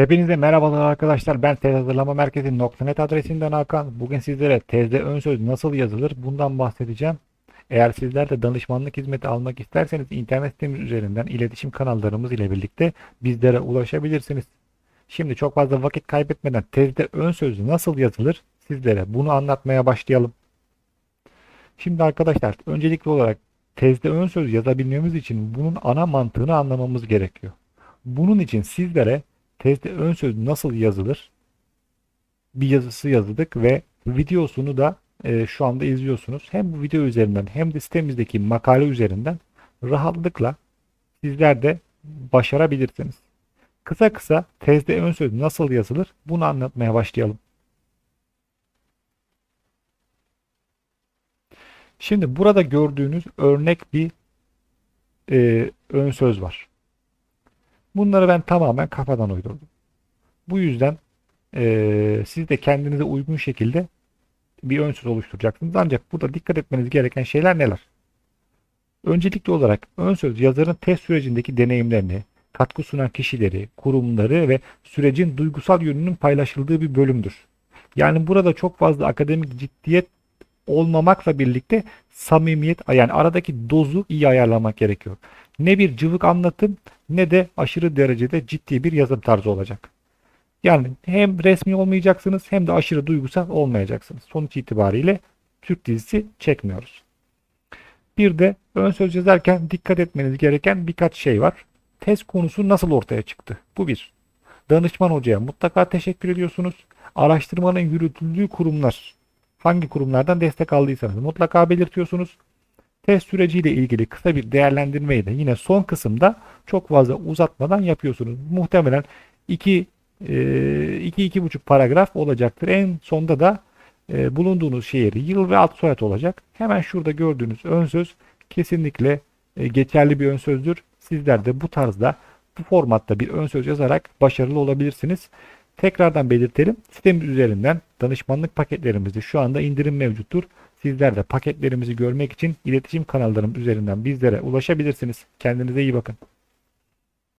Hepinize merhabalar arkadaşlar. Ben tez hazırlama merkezi .net adresinden Hakan. Bugün sizlere tezde ön söz nasıl yazılır bundan bahsedeceğim. Eğer sizler de danışmanlık hizmeti almak isterseniz internet sitemiz üzerinden iletişim kanallarımız ile birlikte bizlere ulaşabilirsiniz. Şimdi çok fazla vakit kaybetmeden tezde ön söz nasıl yazılır sizlere bunu anlatmaya başlayalım. Şimdi arkadaşlar öncelikli olarak tezde ön söz yazabilmemiz için bunun ana mantığını anlamamız gerekiyor. Bunun için sizlere tezde ön söz nasıl yazılır? Bir yazısı yazdık ve videosunu da e, şu anda izliyorsunuz. Hem bu video üzerinden hem de sitemizdeki makale üzerinden rahatlıkla sizler de başarabilirsiniz. Kısa kısa tezde ön söz nasıl yazılır bunu anlatmaya başlayalım. Şimdi burada gördüğünüz örnek bir e, ön söz var. Bunları ben tamamen kafadan uydurdum. Bu yüzden eee, siz de kendinize uygun şekilde bir ön söz oluşturacaksınız. Ancak burada dikkat etmeniz gereken şeyler neler? Öncelikli olarak ön söz yazarın test sürecindeki deneyimlerini, katkı sunan kişileri, kurumları ve sürecin duygusal yönünün paylaşıldığı bir bölümdür. Yani burada çok fazla akademik ciddiyet olmamakla birlikte samimiyet yani aradaki dozu iyi ayarlamak gerekiyor. Ne bir cıvık anlatım ne de aşırı derecede ciddi bir yazım tarzı olacak. Yani hem resmi olmayacaksınız hem de aşırı duygusal olmayacaksınız. Sonuç itibariyle Türk dizisi çekmiyoruz. Bir de ön söz yazarken dikkat etmeniz gereken birkaç şey var. Test konusu nasıl ortaya çıktı? Bu bir. Danışman hocaya mutlaka teşekkür ediyorsunuz. Araştırmanın yürütüldüğü kurumlar hangi kurumlardan destek aldıysanız mutlaka belirtiyorsunuz. Test süreciyle ilgili kısa bir değerlendirmeyi de yine son kısımda çok fazla uzatmadan yapıyorsunuz. Muhtemelen 2 2 buçuk paragraf olacaktır. En sonda da e, bulunduğunuz şehir, yıl ve alt soyad olacak. Hemen şurada gördüğünüz ön söz kesinlikle e, geçerli bir ön sözdür. Sizler de bu tarzda bu formatta bir ön söz yazarak başarılı olabilirsiniz. Tekrardan belirtelim. Sitemiz üzerinden danışmanlık paketlerimizde şu anda indirim mevcuttur. Sizler de paketlerimizi görmek için iletişim kanallarım üzerinden bizlere ulaşabilirsiniz. Kendinize iyi bakın.